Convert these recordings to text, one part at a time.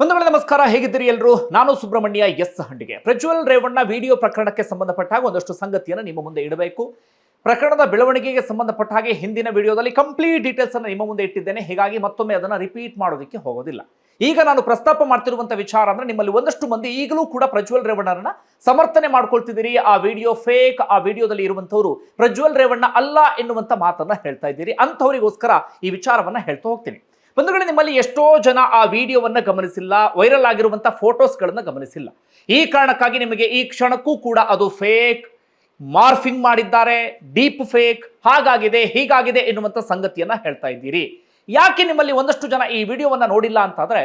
ಬಂಧುಗಳೇ, ನಮಸ್ಕಾರ. ಹೇಗಿದ್ದೀರಿ ಎಲ್ಲರೂ ನಾನು ಸುಬ್ರಹ್ಮಣ್ಯ ಎಸ್ ಹಂಡಿಗೆ. ಪ್ರಜ್ವಲ್ ರೇವಣ್ಣ ವಿಡಿಯೋ ಪ್ರಕರಣಕ್ಕೆ ಸಂಬಂಧಪಟ್ಟ ಹಾಗೆ ಒಂದಷ್ಟು ಸಂಗತಿಯನ್ನು ನಿಮ್ಮ ಮುಂದೆ ಇಡಬೇಕು. ಪ್ರಕರಣದ ಬೆಳವಣಿಗೆಗೆ ಸಂಬಂಧಪಟ್ಟ ಹಾಗೆ ಹಿಂದಿನ ವಿಡಿಯೋದಲ್ಲಿ ಕಂಪ್ಲೀಟ್ ಡೀಟೇಲ್ಸ್ ಅನ್ನು ನಿಮ್ಮ ಮುಂದೆ ಇಟ್ಟಿದ್ದೇನೆ. ಹೀಗಾಗಿ ಮತ್ತೊಮ್ಮೆ ಅದನ್ನು ರಿಪೀಟ್ ಮಾಡೋದಕ್ಕೆ ಹೋಗೋದಿಲ್ಲ. ಈಗ ನಾನು ಪ್ರಸ್ತಾಪ ಮಾಡ್ತಿರುವಂಥ ವಿಚಾರ ಅಂದ್ರೆ ನಿಮ್ಮಲ್ಲಿ ಒಂದಷ್ಟು ಮಂದಿ ಈಗಲೂ ಕೂಡ ಪ್ರಜ್ವಲ್ ರೇವಣ್ಣರನ್ನ ಸಮರ್ಥನೆ ಮಾಡ್ಕೊಳ್ತಿದ್ದೀರಿ. ಆ ವಿಡಿಯೋ ಫೇಕ್ ಆ ವಿಡಿಯೋದಲ್ಲಿ ಇರುವಂತವರು ಪ್ರಜ್ವಲ್ ರೇವಣ್ಣ ಅಲ್ಲ ಎನ್ನುವಂಥ ಮಾತನ್ನ ಹೇಳ್ತಾ ಇದ್ದೀರಿ. ಅಂಥವರಿಗೋಸ್ಕರ ಈ ವಿಚಾರವನ್ನ ಹೇಳ್ತಾ ಹೋಗ್ತೀನಿ. ಬಂಧುಗಳೇ, ನಿಮ್ಮಲ್ಲಿ ಎಷ್ಟೋ ಜನ ಆ ವಿಡಿಯೋವನ್ನ ಗಮನಿಸಿಲ್ಲ, ವೈರಲ್ ಆಗಿರುವಂತ ಫೋಟೋಸ್ಗಳನ್ನು ಗಮನಿಸಿಲ್ಲ. ಈ ಕಾರಣಕ್ಕಾಗಿ ನಿಮಗೆ ಈ ಕ್ಷಣಕ್ಕೂ ಕೂಡ ಅದು ಫೇಕ್ ಮಾರ್ಫಿಂಗ್ ಮಾಡಿದ್ದಾರೆ, ಡೀಪ್ ಫೇಕ್ ಹಾಗಾಗಿದೆ, ಹೀಗಾಗಿದೆ ಎನ್ನುವಂಥ ಸಂಗತಿಯನ್ನ ಹೇಳ್ತಾ ಇದ್ದೀರಿ. ಯಾಕೆ ನಿಮ್ಮಲ್ಲಿ ಒಂದಷ್ಟು ಜನ ಈ ವಿಡಿಯೋವನ್ನ ನೋಡಿಲ್ಲ ಅಂತಂದ್ರೆ,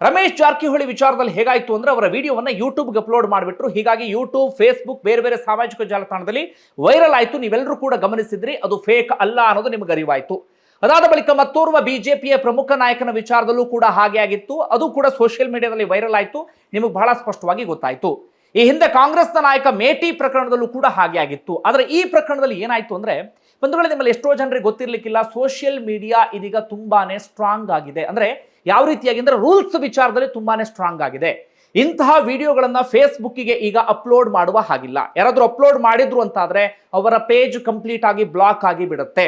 ರಮೇಶ್ ಜಾರಕಿಹೊಳಿ ವಿಚಾರದಲ್ಲಿ ಹೇಗಾಯ್ತು ಅಂದ್ರೆ ಅವರ ವಿಡಿಯೋವನ್ನ ಯೂಟ್ಯೂಬ್ಗೆ ಅಪ್ಲೋಡ್ ಮಾಡಿಬಿಟ್ರು. ಹೀಗಾಗಿ ಯೂಟ್ಯೂಬ್ ಫೇಸ್ಬುಕ್ ಬೇರೆ ಬೇರೆ ಸಾಮಾಜಿಕ ಜಾಲತಾಣದಲ್ಲಿ ವೈರಲ್ ಆಯ್ತು. ನೀವೆಲ್ಲರೂ ಕೂಡ ಗಮನಿಸಿದ್ರಿ, ಅದು ಫೇಕ್ ಅಲ್ಲ ಅನ್ನೋದು ನಿಮಗೆ ಅರಿವಾಯ್ತು. ಅದಾದ ಬಳಿಕ ಮತ್ತೋರ್ವ ಬಿಜೆಪಿಯ ಪ್ರಮುಖ ನಾಯಕನ ವಿಚಾರದಲ್ಲೂ ಕೂಡ ಹಾಗೆ ಆಗಿತ್ತು. ಅದು ಕೂಡ ಸೋಷಿಯಲ್ ಮೀಡಿಯಾದಲ್ಲಿ ವೈರಲ್ ಆಯಿತು. ನಿಮಗೆ ಬಹಳ ಸ್ಪಷ್ಟವಾಗಿ ಗೊತ್ತಾಯಿತು. ಈ ಹಿಂದೆ ಕಾಂಗ್ರೆಸ್ನ ನಾಯಕ ಮೇಟಿ ಪ್ರಕರಣದಲ್ಲೂ ಕೂಡ ಹಾಗೆ ಆಗಿತ್ತು. ಆದರೆ ಈ ಪ್ರಕರಣದಲ್ಲಿ ಏನಾಯಿತು ಅಂದರೆ, ಬಂಧುಗಳೇ ನಿಮ್ಮಲ್ಲಿ ಎಷ್ಟೋ ಜನರಿಗೆ ಗೊತ್ತಿರಲಿಕ್ಕಿಲ್ಲ. ಸೋಷಿಯಲ್ ಮೀಡಿಯಾ ಇದೀಗ ತುಂಬಾನೇ ಸ್ಟ್ರಾಂಗ್ ಆಗಿದೆ. ಅಂದರೆ ಯಾವ ರೀತಿಯಾಗಿ ಅಂದರೆ ರೂಲ್ಸ್ ವಿಚಾರದಲ್ಲಿ ತುಂಬಾನೇ ಸ್ಟ್ರಾಂಗ್ ಆಗಿದೆ. ಇಂತಹ ವಿಡಿಯೋಗಳನ್ನು ಫೇಸ್ಬುಕ್ಕಿಗೆ ಈಗ ಅಪ್ಲೋಡ್ ಮಾಡುವ ಹಾಗಿಲ್ಲ. ಯಾರಾದರೂ ಅಪ್ಲೋಡ್ ಮಾಡಿದ್ರು ಅಂತಾದರೆ ಅವರ ಪೇಜ್ ಕಂಪ್ಲೀಟ್ ಆಗಿ ಬ್ಲಾಕ್ ಆಗಿ ಬಿಡುತ್ತೆ.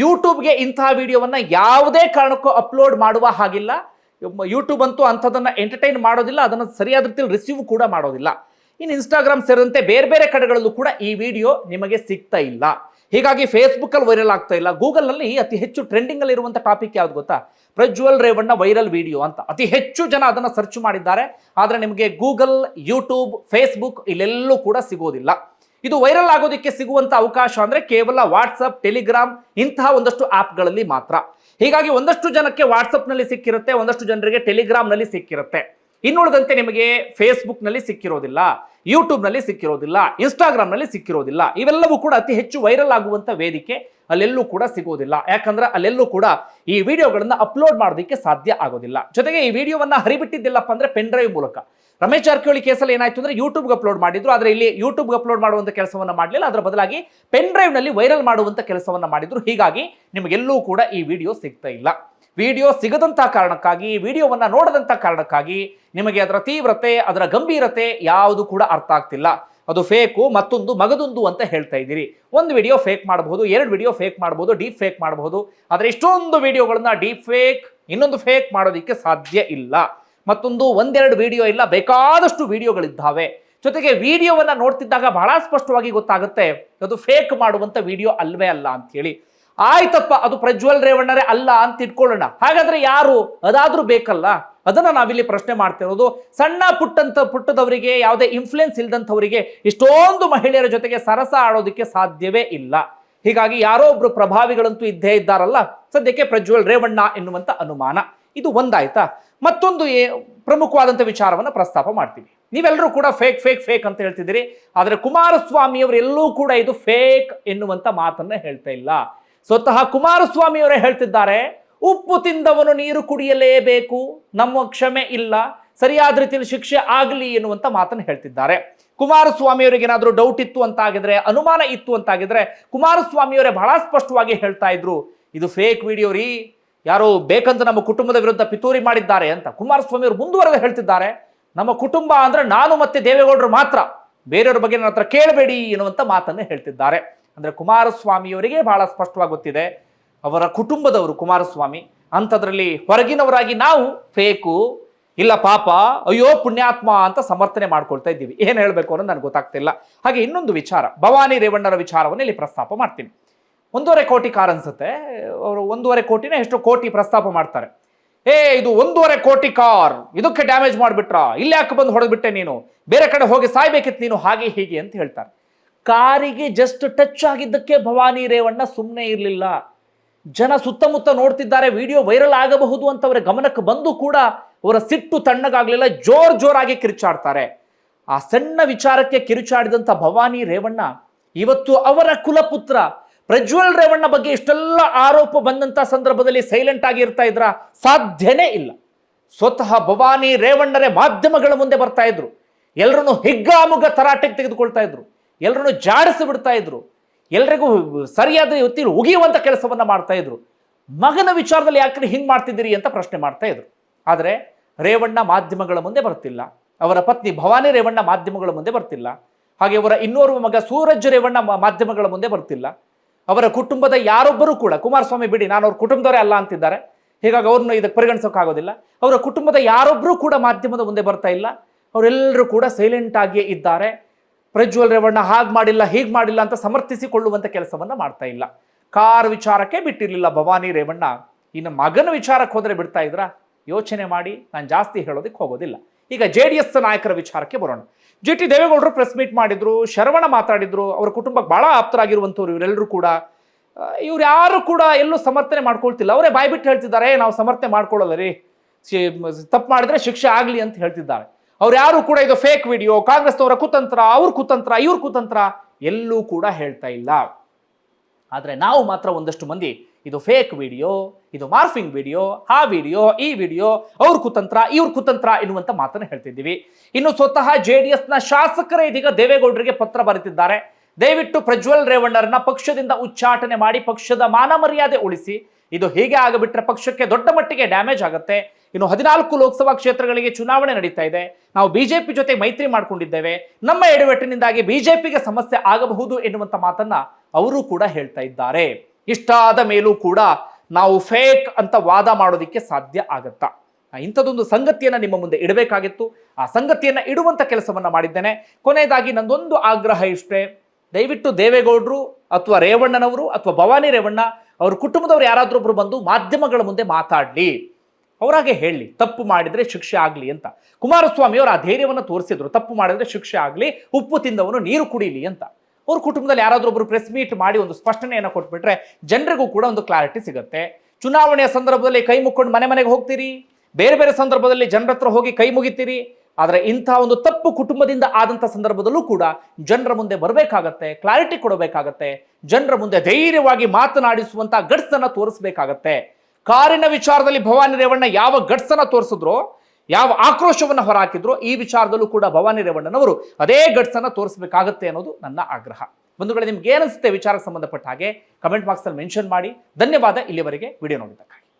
ಯೂಟ್ಯೂಬ್ಗೆ ಇಂತಹ ವಿಡಿಯೋವನ್ನು ಯಾವುದೇ ಕಾರಣಕ್ಕೂ ಅಪ್ಲೋಡ್ ಮಾಡುವ ಹಾಗಿಲ್ಲ. ಯೂಟ್ಯೂಬ್ ಅಂತೂ ಅಂಥದನ್ನು ಎಂಟರ್ಟೈನ್ ಮಾಡೋದಿಲ್ಲ, ಅದನ್ನು ಸರಿಯಾದ ರೀತಿಯಲ್ಲಿ ರಿಸೀವ್ ಕೂಡ ಮಾಡೋದಿಲ್ಲ. ಇನ್ನು ಇನ್ಸ್ಟಾಗ್ರಾಮ್ ಸೇರಿದಂತೆ ಬೇರೆ ಬೇರೆ ಕಡೆಗಳಲ್ಲೂ ಕೂಡ ಈ ವಿಡಿಯೋ ನಿಮಗೆ ಸಿಗ್ತಾ ಇಲ್ಲ. ಹೀಗಾಗಿ ಫೇಸ್ಬುಕ್ಕಲ್ಲಿ ವೈರಲ್ ಆಗ್ತಾ ಇಲ್ಲ. ಗೂಗಲ್ನಲ್ಲಿ ಅತಿ ಹೆಚ್ಚು ಟ್ರೆಂಡಿಂಗಲ್ಲಿ ಇರುವಂಥ ಟಾಪಿಕ್ ಯಾವ್ದು ಗೊತ್ತಾ? ಪ್ರಜ್ವಲ್ ರೇವಣ್ಣ ವೈರಲ್ ವಿಡಿಯೋ ಅಂತ. ಅತಿ ಹೆಚ್ಚು ಜನ ಅದನ್ನು ಸರ್ಚ್ ಮಾಡಿದ್ದಾರೆ. ಆದರೆ ನಿಮಗೆ ಗೂಗಲ್ ಯೂಟ್ಯೂಬ್ ಫೇಸ್ಬುಕ್ ಇಲ್ಲೆಲ್ಲೂ ಕೂಡ ಸಿಗೋದಿಲ್ಲ. ಇದು ವೈರಲ್ ಆಗೋದಕ್ಕೆ ಸಿಗುವಂತ ಅವಕಾಶ ಅಂದ್ರೆ ಕೇವಲ ವಾಟ್ಸಪ್ ಟೆಲಿಗ್ರಾಮ್ ಇಂತಹ ಒಂದಷ್ಟು ಆಪ್ಗಳಲ್ಲಿ ಮಾತ್ರ. ಹೀಗಾಗಿ ಒಂದಷ್ಟು ಜನಕ್ಕೆ ವಾಟ್ಸಪ್ನಲ್ಲಿ ಸಿಕ್ಕಿರುತ್ತೆ, ಒಂದಷ್ಟು ಜನರಿಗೆ ಟೆಲಿಗ್ರಾಮ್ನಲ್ಲಿ ಸಿಕ್ಕಿರುತ್ತೆ. ಇನ್ನುಳಿದಂತೆ ನಿಮಗೆ ಫೇಸ್ಬುಕ್ನಲ್ಲಿ ಸಿಕ್ಕಿರೋದಿಲ್ಲ ಯೂಟ್ಯೂಬ್ನಲ್ಲಿ ಸಿಕ್ಕಿರೋದಿಲ್ಲ ಇನ್ಸ್ಟಾಗ್ರಾಮ್ನಲ್ಲಿ ಸಿಕ್ಕಿರೋದಿಲ್ಲ, ಇವೆಲ್ಲವೂ ಕೂಡ ಅತಿ ಹೆಚ್ಚು ವೈರಲ್ ಆಗುವಂತ ವೇದಿಕೆ ಅಲ್ಲೆಲ್ಲೂ ಕೂಡ ಸಿಗೋದಿಲ್ಲ. ಯಾಕಂದ್ರೆ ಅಲ್ಲೆಲ್ಲೂ ಕೂಡ ಈ ವಿಡಿಯೋಗಳನ್ನು ಅಪ್ಲೋಡ್ ಮಾಡೋದಕ್ಕೆ ಸಾಧ್ಯ ಆಗೋದಿಲ್ಲ. ಜೊತೆಗೆ ಈ ವಿಡಿಯೋವನ್ನ ಹರಿಬಿಟ್ಟಿದ್ದಿಲ್ಲಪ್ಪ ಅಂದ್ರೆ ಪೆನ್ ಡ್ರೈವ್ ಮೂಲಕ. ರಮೇಶ್ ಜಾರಕಿಹೊಳಿ ಕೇಸಲ್ಲಿ ಏನಾಯ್ತು ಅಂದ್ರೆ ಯೂಟ್ಯೂಬ್ಗೆ ಅಪ್ಲೋಡ್ ಮಾಡಿದ್ರು, ಆದರೆ ಇಲ್ಲಿ ಯೂಟ್ಯೂಬ್ಗೆ ಅಪ್ಲೋಡ್ ಮಾಡುವಂತ ಕೆಲಸವನ್ನ ಮಾಡಲಿಲ್ಲ, ಅದರ ಬದಲಾಗಿ ಪೆನ್ ಡ್ರೈವ್ನಲ್ಲಿ ವೈರಲ್ ಮಾಡುವಂತ ಕೆಲಸವನ್ನ ಮಾಡಿದ್ರು. ಹೀಗಾಗಿ ನಿಮಗೆಲ್ಲೂ ಕೂಡ ಈ ವಿಡಿಯೋ ಸಿಗ್ತಾ ಇಲ್ಲ. ವಿಡಿಯೋ ಸಿಗದಂತ ಕಾರಣಕ್ಕಾಗಿ, ವಿಡಿಯೋವನ್ನ ನೋಡದಂತ ಕಾರಣಕ್ಕಾಗಿ ನಿಮಗೆ ಅದರ ತೀವ್ರತೆ, ಅದರ ಗಂಭೀರತೆ ಯಾವುದು ಕೂಡ ಅರ್ಥ ಆಗ್ತಿಲ್ಲ. ಅದು ಫೇಕು, ಮತ್ತೊಂದು ಮಗದೊಂದು ಅಂತ ಹೇಳ್ತಾ ಇದ್ದೀರಿ. ಒಂದು ವಿಡಿಯೋ ಫೇಕ್ ಮಾಡಬಹುದು, ಎರಡು ವಿಡಿಯೋ ಫೇಕ್ ಮಾಡಬಹುದು, ಡೀಪ್ ಫೇಕ್ ಮಾಡಬಹುದು. ಆದರೆ ಇಷ್ಟೊಂದು ವಿಡಿಯೋಗಳನ್ನ ಡೀಪ್ ಫೇಕ್, ಇನ್ನೊಂದು ಫೇಕ್ ಮಾಡೋದಕ್ಕೆ ಸಾಧ್ಯ ಇಲ್ಲ. ಮತ್ತೊಂದು ಒಂದೆರಡು ವಿಡಿಯೋ ಇಲ್ಲ, ಬೇಕಾದಷ್ಟು ವಿಡಿಯೋಗಳಿದ್ದಾವೆ. ಜೊತೆಗೆ ವಿಡಿಯೋವನ್ನ ನೋಡ್ತಿದ್ದಾಗ ಬಹಳ ಸ್ಪಷ್ಟವಾಗಿ ಗೊತ್ತಾಗುತ್ತೆ, ಅದು ಫೇಕ್ ಮಾಡುವಂತ ವಿಡಿಯೋ ಅಲ್ವೇ ಅಲ್ಲ ಅಂತ ಹೇಳಿ ಆಯ್ತಪ್ಪ, ಅದು ಪ್ರಜ್ವಲ್ ರೇವಣ್ಣರೇ ಅಲ್ಲ ಅಂತ ಇಟ್ಕೊಳ್ಳೋಣ. ಹಾಗಾದ್ರೆ ಯಾರು? ಅದಾದ್ರೂ ಬೇಕಲ್ಲ? ಅದನ್ನ ನಾವಿಲ್ಲಿ ಪ್ರಶ್ನೆ ಮಾಡ್ತಿರೋದು ಸಣ್ಣ ಪುಟ್ಟಂತ ಪುಟ್ಟದವರಿಗೆ, ಯಾವುದೇ ಇನ್ಫ್ಲುಯೆನ್ಸ್ ಇಲ್ದಂಥವರಿಗೆ ಇಷ್ಟೊಂದು ಮಹಿಳೆಯರ ಜೊತೆಗೆ ಸರಸ ಆಡೋದಕ್ಕೆ ಸಾಧ್ಯವೇ ಇಲ್ಲ. ಹೀಗಾಗಿ ಯಾರೋ ಒಬ್ರು ಪ್ರಭಾವಿಗಳಂತೂ ಇದ್ದೇ ಇದ್ದಾರಲ್ಲ, ಸದ್ಯಕ್ಕೆ ಪ್ರಜ್ವಲ್ ರೇವಣ್ಣ ಎನ್ನುವಂತ ಅನುಮಾನ. ಇದು ಒಂದಾಯ್ತಾ? ಮತ್ತೊಂದು ಪ್ರಮುಖವಾದಂಥ ವಿಚಾರವನ್ನು ಪ್ರಸ್ತಾಪ ಮಾಡ್ತೀವಿ. ನೀವೆಲ್ಲರೂ ಕೂಡ ಫೇಕ್ ಫೇಕ್ ಫೇಕ್ ಅಂತ ಹೇಳ್ತಿದ್ದೀರಿ. ಆದರೆ ಕುಮಾರಸ್ವಾಮಿ ಅವರು ಎಲ್ಲೂ ಕೂಡ ಇದು ಫೇಕ್ ಎನ್ನುವಂಥ ಮಾತನ್ನ ಹೇಳ್ತಾ ಇಲ್ಲ. ಸ್ವತಃ ಕುಮಾರಸ್ವಾಮಿ ಅವರೇ ಹೇಳ್ತಿದ್ದಾರೆ, ಉಪ್ಪು ತಿಂದವನು ನೀರು ಕುಡಿಯಲೇಬೇಕು, ನಮ್ಮ ಕ್ಷಮೆ ಇಲ್ಲ, ಸರಿಯಾದ ರೀತಿಯಲ್ಲಿ ಶಿಕ್ಷೆ ಆಗಲಿ ಎನ್ನುವಂಥ ಮಾತನ್ನು ಹೇಳ್ತಿದ್ದಾರೆ. ಕುಮಾರಸ್ವಾಮಿ ಅವರಿಗೆ ಏನಾದರೂ ಡೌಟ್ ಇತ್ತು ಅಂತ ಆಗಿದ್ರೆ ಅನುಮಾನ ಇತ್ತು ಅಂತ ಕುಮಾರಸ್ವಾಮಿಯವರೇ ಬಹಳ ಸ್ಪಷ್ಟವಾಗಿ ಹೇಳ್ತಾ ಇದ್ರು, ಇದು ಫೇಕ್ ವಿಡಿಯೋ ರೀ, ಯಾರೋ ಬೇಕಂತ ನಮ್ಮ ಕುಟುಂಬದ ವಿರುದ್ಧ ಪಿತೂರಿ ಮಾಡಿದ್ದಾರೆ ಅಂತ. ಕುಮಾರಸ್ವಾಮಿ ಅವರು ಮುಂದುವರೆದು ಹೇಳ್ತಿದ್ದಾರೆ, ನಮ್ಮ ಕುಟುಂಬ ಅಂದ್ರೆ ನಾನು ಮತ್ತೆ ದೇವೇಗೌಡರು ಮಾತ್ರ, ಬೇರೆಯವ್ರ ಬಗ್ಗೆ ನನ್ನ ಹತ್ರ ಕೇಳಬೇಡಿ ಎನ್ನುವಂಥ ಮಾತನ್ನು ಹೇಳ್ತಿದ್ದಾರೆ. ಅಂದ್ರೆ ಕುಮಾರಸ್ವಾಮಿಯವರಿಗೆ ಬಹಳ ಸ್ಪಷ್ಟವಾಗಿ ಗೊತ್ತಿದೆ. ಅವರ ಕುಟುಂಬದವರು ಕುಮಾರಸ್ವಾಮಿ, ಅಂಥದ್ರಲ್ಲಿ ಹೊರಗಿನವರಾಗಿ ನಾವು ಫೇಕು, ಇಲ್ಲ ಪಾಪ, ಅಯ್ಯೋ ಪುಣ್ಯಾತ್ಮ ಅಂತ ಸಮರ್ಥನೆ ಮಾಡ್ಕೊಳ್ತಾ ಇದ್ದೀವಿ. ಏನು ಹೇಳಬೇಕು ಅನ್ನೋದು ನನಗೆ ಗೊತ್ತಾಗ್ತಿಲ್ಲ. ಹಾಗೆ ಇನ್ನೊಂದು ವಿಚಾರ, ಭವಾನಿ ರೇವಣ್ಣರ ವಿಚಾರವನ್ನು ಇಲ್ಲಿ ಪ್ರಸ್ತಾಪ ಮಾಡ್ತೀನಿ. ಒಂದೂವರೆ ಕೋಟಿ ಕಾರ್ ಅನ್ಸುತ್ತೆ. ಅವರು ಒಂದೂವರೆ ಕೋಟಿನೇ ಎಷ್ಟು ಕೋಟಿ ಪ್ರಸ್ತಾಪ ಮಾಡ್ತಾರೆ. ಏ, ಇದು ಒಂದೂವರೆ ಕೋಟಿ ಕಾರ್, ಇದಕ್ಕೆ ಡ್ಯಾಮೇಜ್ ಮಾಡಿಬಿಟ್ರಾ? ಇಲ್ಲಿ ಯಾಕೆ ಬಂದು ಹೊಡೆದ್ಬಿಟ್ಟೆ ನೀನು? ಬೇರೆ ಕಡೆ ಹೋಗಿ ಸಾಯ್ಬೇಕಿತ್ತು ನೀನು ಹಾಗೆ ಹೀಗೆ ಅಂತ ಹೇಳ್ತಾರೆ. ಕಾರಿಗೆ ಜಸ್ಟ್ ಟಚ್ ಆಗಿದ್ದಕ್ಕೆ ಭವಾನಿ ರೇವಣ್ಣ ಸುಮ್ಮನೆ ಇರಲಿಲ್ಲ. ಜನ ಸುತ್ತಮುತ್ತ ನೋಡ್ತಿದ್ದಾರೆ ವಿಡಿಯೋ ವೈರಲ್ ಆಗಬಹುದು ಅಂತ ಅವರ ಗಮನಕ್ಕೆ ಬಂದು ಕೂಡ ಅವರ ಸಿಟ್ಟು ತಣ್ಣಗಾಗಲಿಲ್ಲ, ಜೋರ್ ಜೋರಾಗಿ ಕಿರುಚಾಡ್ತಾರೆ. ಆ ಸಣ್ಣ ವಿಚಾರಕ್ಕೆ ಕಿರುಚಾಡಿದಂಥ ಭವಾನಿ ರೇವಣ್ಣ, ಇವತ್ತು ಅವರ ಕುಲಪುತ್ರ ಪ್ರಜ್ವಲ್ ರೇವಣ್ಣ ಬಗ್ಗೆ ಇಷ್ಟೆಲ್ಲ ಆರೋಪ ಬಂದಂತ ಸಂದರ್ಭದಲ್ಲಿ ಸೈಲೆಂಟ್ ಆಗಿ ಇರ್ತಾ ಇದ್ರ? ಸಾಧ್ಯನೇ ಇಲ್ಲ. ಸ್ವತಃ ಭವಾನಿ ರೇವಣ್ಣರೇ ಮಾಧ್ಯಮಗಳ ಮುಂದೆ ಬರ್ತಾ ಇದ್ರು. ಎಲ್ಲರನ್ನು ಹಿಗ್ಗಾಮುಗ ತರಾಟೆಗೆ ತೆಗೆದುಕೊಳ್ತಾ ಇದ್ರು. ಎಲ್ಲರನ್ನು ಜಾಡಿಸಿ ಬಿಡ್ತಾ ಇದ್ರು. ಎಲ್ರಿಗೂ ಸರಿಯಾದ ಹೊತ್ತಿಗೆ ಉಗಿಯುವಂತ ಕೆಲಸವನ್ನು ಮಾಡ್ತಾ ಇದ್ರು. ಮಗನ ವಿಚಾರದಲ್ಲಿ ಯಾಕೆ ಹಿಂಗೆ ಮಾಡ್ತಿದ್ದೀರಿ ಅಂತ ಪ್ರಶ್ನೆ ಮಾಡ್ತಾ ಇದ್ರು. ಆದರೆ ರೇವಣ್ಣ ಮಾಧ್ಯಮಗಳ ಮುಂದೆ ಬರ್ತಿಲ್ಲ. ಅವರ ಪತ್ನಿ ಭವಾನಿ ರೇವಣ್ಣ ಮಾಧ್ಯಮಗಳ ಮುಂದೆ ಬರ್ತಿಲ್ಲ. ಹಾಗೆ ಅವರ ಇನ್ನೋರ್ವ ಮಗ ಸೂರಜ್ ರೇವಣ್ಣ ಮಾಧ್ಯಮಗಳ ಮುಂದೆ ಬರ್ತಿಲ್ಲ. ಅವರ ಕುಟುಂಬದ ಯಾರೊಬ್ಬರೂ ಕೂಡ, ಕುಮಾರಸ್ವಾಮಿ ಬಿಡಿ, ನಾನು ಅವ್ರ ಕುಟುಂಬದವರೇ ಅಲ್ಲ ಅಂತಿದ್ದಾರೆ. ಹೀಗಾಗಿ ಅವ್ರನ್ನ ಇದಕ್ಕೆ ಪರಿಗಣಿಸೋಕ್ಕಾಗೋದಿಲ್ಲ ಅವರ ಕುಟುಂಬದ ಯಾರೊಬ್ಬರೂ ಕೂಡ ಮಾಧ್ಯಮದ ಮುಂದೆ ಬರ್ತಾ ಇಲ್ಲ. ಅವರೆಲ್ಲರೂ ಕೂಡ ಸೈಲೆಂಟ್ ಆಗಿಯೇ ಇದ್ದಾರೆ. ಪ್ರಜ್ವಲ್ ರೇವಣ್ಣ ಹಾಗೆ ಮಾಡಿಲ್ಲ, ಹೀಗೆ ಮಾಡಿಲ್ಲ ಅಂತ ಸಮರ್ಥಿಸಿಕೊಳ್ಳುವಂಥ ಕೆಲಸವನ್ನು ಮಾಡ್ತಾ ಇಲ್ಲ. ಕಾರ್ ವಿಚಾರಕ್ಕೆ ಬಿಟ್ಟಿರಲಿಲ್ಲ ಭವಾನಿ ರೇವಣ್ಣ. ಇನ್ನು ಮಗನ ವಿಚಾರಕ್ಕೆ ಹೋದರೆ ಬಿಡ್ತಾ ಇದ್ರ? ಯೋಚನೆ ಮಾಡಿ, ನಾನು ಜಾಸ್ತಿ ಹೇಳೋದಕ್ಕೆ ಹೋಗೋದಿಲ್ಲ. ಈಗ ಜೆ ಡಿ ಎಸ್ ನಾಯಕರ ವಿಚಾರಕ್ಕೆ ಬರೋಣ. ಜಿ ಟಿ ದೇವೇಗೌಡರು ಪ್ರೆಸ್ ಮೀಟ್ ಮಾಡಿದ್ರು, ಶರವಣ ಮಾತಾಡಿದ್ರು, ಅವರ ಕುಟುಂಬಕ್ಕೆ ಭಾಳ ಆಪ್ತರಾಗಿರುವಂಥವ್ರು ಇವರೆಲ್ಲರೂ ಕೂಡ. ಇವ್ರು ಯಾರು ಕೂಡ ಎಲ್ಲೂ ಸಮರ್ಥನೆ ಮಾಡ್ಕೊಳ್ತಿಲ್ಲ. ಅವರೇ ಬಾಯ್ಬಿಟ್ಟು ಹೇಳ್ತಿದ್ದಾರೆ ನಾವು ಸಮರ್ಥನೆ ಮಾಡ್ಕೊಳ್ಳೋಲ್ಲ ರೀ. ತಪ್ಪು ಮಾಡಿದ್ರೆ ಶಿಕ್ಷೆ ಆಗಲಿ ಅಂತ ಹೇಳ್ತಿದ್ದಾರೆ. ಅವ್ರು ಯಾರು ಕೂಡ ಇದು ಫೇಕ್ ವಿಡಿಯೋ ಕಾಂಗ್ರೆಸ್ನವರ ಕುತಂತ್ರ, ಅವ್ರ ಕುತಂತ್ರ, ಇವ್ರ ಕುತಂತ್ರ ಎಲ್ಲೂ ಕೂಡ ಹೇಳ್ತಾ ಇಲ್ಲ. ಆದರೆ ನಾವು ಮಾತ್ರ ಒಂದಷ್ಟು ಮಂದಿ ಇದು ಫೇಕ್ ವಿಡಿಯೋ ಇದು ಮಾರ್ಫಿಂಗ್ ವಿಡಿಯೋ ಆ ವಿಡಿಯೋ ಈ ವಿಡಿಯೋ ಅವ್ರ ಕುತಂತ್ರ, ಇವ್ರ ಕುತಂತ್ರ ಎನ್ನುವಂತ ಮಾತನ್ನು ಹೇಳ್ತಿದ್ದೀವಿ. ಇನ್ನು ಸ್ವತಃ ಜೆ ಡಿ ಎಸ್ನ ಶಾಸಕರೇ ಇದೀಗ ದೇವೇಗೌಡರಿಗೆ ಪತ್ರ ಬರೆದಿದ್ದಾರೆ. ದಯವಿಟ್ಟು ಪ್ರಜ್ವಲ್ ರೇವಣ್ಣರನ್ನ ಪಕ್ಷದಿಂದ ಉಚ್ಚಾಟನೆ ಮಾಡಿ, ಪಕ್ಷದ ಮಾನ ಮರ್ಯಾದೆ ಉಳಿಸಿ ಇದು ಹೀಗೆ ಆಗಿಬಿಟ್ರೆ ಪಕ್ಷಕ್ಕೆ ದೊಡ್ಡ ಮಟ್ಟಿಗೆ ಡ್ಯಾಮೇಜ್ ಆಗುತ್ತೆ. ಇನ್ನು ಹದಿನಾಲ್ಕು ಲೋಕಸಭಾ ಕ್ಷೇತ್ರಗಳಿಗೆ ಚುನಾವಣೆ ನಡೀತಾ ಇದೆ. ನಾವು ಬಿಜೆಪಿ ಜೊತೆ ಮೈತ್ರಿ ಮಾಡಿಕೊಂಡಿದ್ದೇವೆ. ನಮ್ಮ ಎಡವಟ್ಟಿನಿಂದಾಗಿ ಬಿಜೆಪಿಗೆ ಸಮಸ್ಯೆ ಆಗಬಹುದು ಎನ್ನುವಂಥ ಮಾತನ್ನ ಅವರು ಕೂಡ ಹೇಳ್ತಾ ಇದ್ದಾರೆ. ಇಷ್ಟಾದ ಮೇಲೂ ಕೂಡ ನಾವು ಫೇಕ್ ಅಂತ ವಾದ ಮಾಡೋದಕ್ಕೆ ಸಾಧ್ಯ ಆಗತ್ತಾ? ಇಂಥದ್ದೊಂದು ಸಂಗತಿಯನ್ನ ನಿಮ್ಮ ಮುಂದೆ ಇಡಬೇಕಾಗಿತ್ತು. ಆ ಸಂಗತಿಯನ್ನ ಇಡುವಂಥ ಕೆಲಸವನ್ನ ಮಾಡಿದ್ದೇನೆ. ಕೊನೆಯದಾಗಿ ನಂದೊಂದು ಆಗ್ರಹ ಇಷ್ಟೇ. ದಯವಿಟ್ಟು ದೇವೇಗೌಡರು ಅಥವಾ ರೇವಣ್ಣನವರು ಅಥವಾ ಭವಾನಿ ರೇವಣ್ಣ ಅವ್ರ ಕುಟುಂಬದವ್ರು ಒಬ್ರು ಬಂದು ಮಾಧ್ಯಮಗಳ ಮುಂದೆ ಮಾತಾಡ್ಲಿ. ಅವರಾಗೆ ಹೇಳಿ, ತಪ್ಪು ಮಾಡಿದ್ರೆ ಶಿಕ್ಷೆ ಆಗಲಿ ಅಂತ. ಕುಮಾರಸ್ವಾಮಿ ಅವರು ಆ ಧೈರ್ಯವನ್ನು ತೋರಿಸಿದ್ರು, ತಪ್ಪು ಮಾಡಿದ್ರೆ ಶಿಕ್ಷೆ ಆಗಲಿ, ಉಪ್ಪು ತಿಂದವನು ನೀರು ಕುಡೀಲಿ ಅಂತ. ಅವ್ರ ಕುಟುಂಬದಲ್ಲಿ ಯಾರಾದ್ರೂ ಒಬ್ರು ಪ್ರೆಸ್ ಮೀಟ್ ಮಾಡಿ ಒಂದು ಸ್ಪಷ್ಟನೆಯನ್ನು ಕೊಟ್ಬಿಟ್ರೆ ಜನರಿಗೂ ಕೂಡ ಒಂದು ಕ್ಲಾರಿಟಿ ಸಿಗುತ್ತೆ. ಚುನಾವಣೆಯ ಸಂದರ್ಭದಲ್ಲಿ ಕೈ ಮುಕ್ಕೊಂಡು ಮನೆ ಮನೆಗೆ ಹೋಗ್ತೀರಿ. ಬೇರೆ ಬೇರೆ ಸಂದರ್ಭದಲ್ಲಿ ಜನರ ಹೋಗಿ ಕೈ ಮುಗಿತೀರಿ. ಆದರೆ ಇಂಥ ಒಂದು ತಪ್ಪು ಕುಟುಂಬದಿಂದ ಆದಂಥ ಸಂದರ್ಭದಲ್ಲೂ ಕೂಡ ಜನರ ಮುಂದೆ ಬರಬೇಕಾಗತ್ತೆ ಕ್ಲಾರಿಟಿ ಕೊಡಬೇಕಾಗತ್ತೆ, ಜನರ ಮುಂದೆ ಧೈರ್ಯವಾಗಿ ಮಾತನಾಡಿಸುವಂತ ಗಟ್ಸನ್ನ ತೋರಿಸಬೇಕಾಗತ್ತೆ. ಕಾರಿನ ವಿಚಾರದಲ್ಲಿ ಭವಾನಿ ರೇವಣ್ಣ ಯಾವ ಗಟ್ಸನ್ನ ತೋರಿಸಿದ್ರು, ಯಾವ ಆಕ್ರೋಶವನ್ನ ಹೊರಹಾಕಿದ್ರು, ಈ ವಿಚಾರದಲ್ಲೂ ಕೂಡ ಭವಾನಿ ರೇವಣ್ಣನವರು ಅದೇ ಗಟ್ಸನ್ನ ತೋರಿಸಬೇಕಾಗತ್ತೆ ಅನ್ನೋದು ನನ್ನ ಆಗ್ರಹ. ಬಂಧುಗಳೇ ನಿಮ್ಗೆ ಏನಿಸುತ್ತೆ ವಿಚಾರಕ್ಕೆ ಸಂಬಂಧಪಟ್ಟ ಹಾಗೆ ಕಮೆಂಟ್ ಬಾಕ್ಸ್ ಅಲ್ಲಿ ಮೆನ್ಷನ್ ಮಾಡಿ. ಧನ್ಯವಾದ. ಇಲ್ಲಿವರೆಗೆ ವಿಡಿಯೋ ನೋಡಿದ್ದಕ್ಕಾಗಿ.